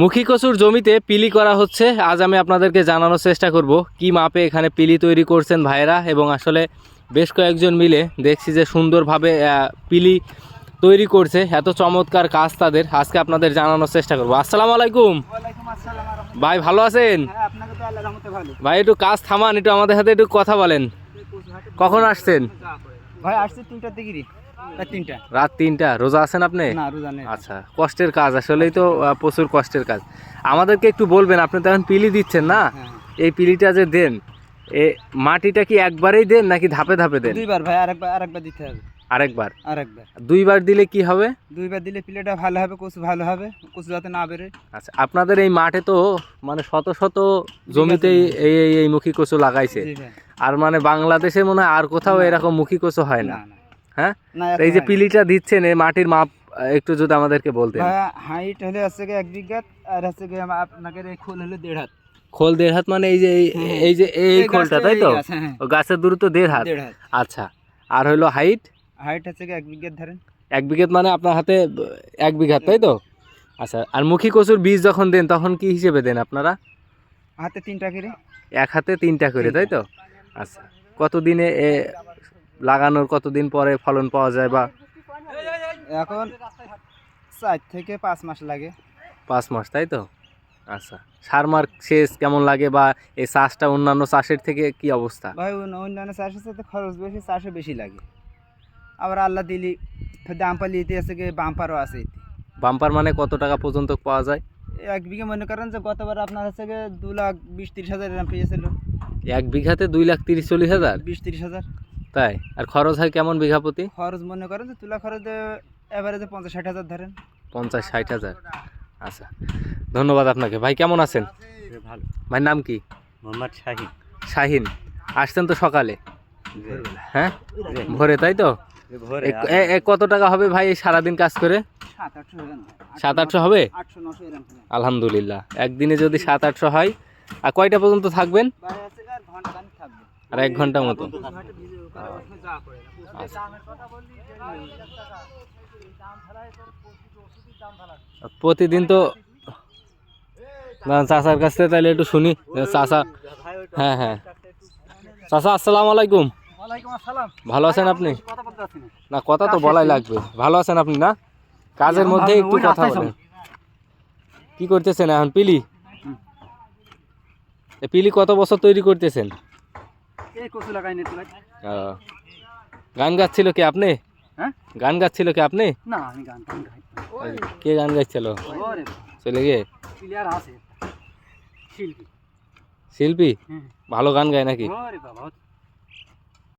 মুখী কচুর জমিতে পিলি করা হচ্ছে। আজ আমি আপনাদেরকে জানানোর চেষ্টা করব কি মাপে এখানে পিলি তৈরি করছেন ভাইয়েরা এবং আসলে বেশ কয়েকজন মিলে দেখছি যে সুন্দরভাবে পিলি তৈরি করছে। এত চমৎকার কাজ তাদের। আজকে আপনাদের জানানোর চেষ্টা করব। আসসালামু আলাইকুম। ভাই ভালো আছেন? হ্যাঁ ভাই একটু কাজ থামান একটু আমাদের সাথে একটু কথা বলেন। কখন আসছেন? ভাই আসছে তিনটার দিকে রাত তিনটা। রোজা আছেন আপনি? আচ্ছা কষ্টের কাজ আসলেই তো প্রচুর কষ্টের কাজ। আমাদেরকে একটু বলবেন আপনি তো এখন পিলি দিচ্ছেন না? হ্যাঁ। এই পিলিটা যে দেন এ মাটিটা কি একবারেই দেন নাকি ধাপে ধাপে দেন? দুইবার ভাই আরেকবার আরেকবার দিতে হবে। আরেকবার? আরেকবার। দুইবার দিলে কি হবে? দুইবার দিলে প্লেটটা ভালো হবে কচু ভালো হবে কচু যাতে না বেরোয়। আচ্ছা আপনাদের এই মাঠে তো মানে শত শত জমিতেই এই এই এই মুখী কচু লাগাইছে। আর মানে বাংলাদেশে মনে হয় আর কোথাও এরকম মুখী কচু হয় না। হ্যাঁ? এই যে পিলিটা দিচ্ছেন এই মাটির মাপ একটু যদি আমাদেরকে বলতেন। হাইট হলে গিয়ে এক বিঘা আর আমার- আপনাকে এই খোল হলে দেড় হাত। খোল দেড় হাত মানে এই যে এই- হ্যাঁ। যে এই খোলটা তাই তো? হ্যাঁ, হ্যাঁ, ও গাছের দূরত্ব দেড় হাত। আচ্ছা আর হলো হাইট হাইট গিয়ে এক বিঘার ধরেন। এক বিঘাত মানে আপনার হাতে এক বিঘাত তাই তো? আচ্ছা আর মুখী কচুর বীজ যখন দেন তখন কি হিসেবে দেন আপনারা? হাতে তিনটা করে। এক হাতে তিনটা করে তাই তো? আচ্ছা কতদিনে লাগানোর কতদিন পরে ফলন পাওয়া যায় বা? এখন চার থেকে পাঁচ মাস লাগে। পাঁচ মাস তাই তো? আচ্ছা সার মার শেষ কেমন লাগে বা এই চাষটা অন্যান্য চাষের থেকে কি অবস্থা? ভাই অন্যান্য চাষের সাথে খরচ বেশি চাষে বেশি লাগে। আবার আল্লাহ দিলি দাম পালি এতে আছে কি বাম্পারও আছে বাম্পার মানে কত টাকা পর্যন্ত পাওয়া যায়? এক বিঘে মনে করেন যে গতবার আপনার হচ্ছে গিয়ে দু লাখ বিশ তিরিশ হাজার পেয়েছিল। এক বিঘাতে দুই লাখ তিরিশ চল্লিশ হাজার? বিশ তিরিশ হাজার। তাই? আর খরচ হয় কেমন বিঘা প্রতি? খরচ মনে করেন যে তুলা খরচ এভারেজে পঞ্চাশ ষাট হাজার ধরেন। পঞ্চাশ ষাট হাজার। আচ্ছা ধন্যবাদ আপনাকে। ভাই কেমন আছেন? ভালো। ভাই নাম কি? মোহাম্মদ শাহিন। শাহিন। আসছেন তো সকালে? হ্যাঁ? ভোরে তাই তো? কত টাকা হবে ভাই সারাদিন কাজ করে? সাত আটশো হবে। আলহামদুলিল্লাহ। একদিনে যদি সাত আটশো হয় আর কয়টা পর্যন্ত থাকবেন? আর এক ঘণ্টা মতো। আচ্ছা। প্রতিদিন তো না চাচার কাছ থেকে তাহলে একটু শুনি চাচা হ্যাঁ হ্যাঁ। চাচা আসসালামু আলাইকুম। ভালো আছেন আপনি? না। কথা তো বলাই লাগবে। ভালো আছেন আপনি না? কাজের মধ্যে একটু কথা বলেন। কি করতেছেন এখন পিলি? পিলি কত বছর তৈরি করতেছেন। গান গাচ্ছিল কি আপনি? হ্যাঁ? গান গাচ্ছিল কি আপনি। কে গান গাইছিল? চলে গিয়ে? শিল্পী। শিল্পী? ভালো গান গায় নাকি?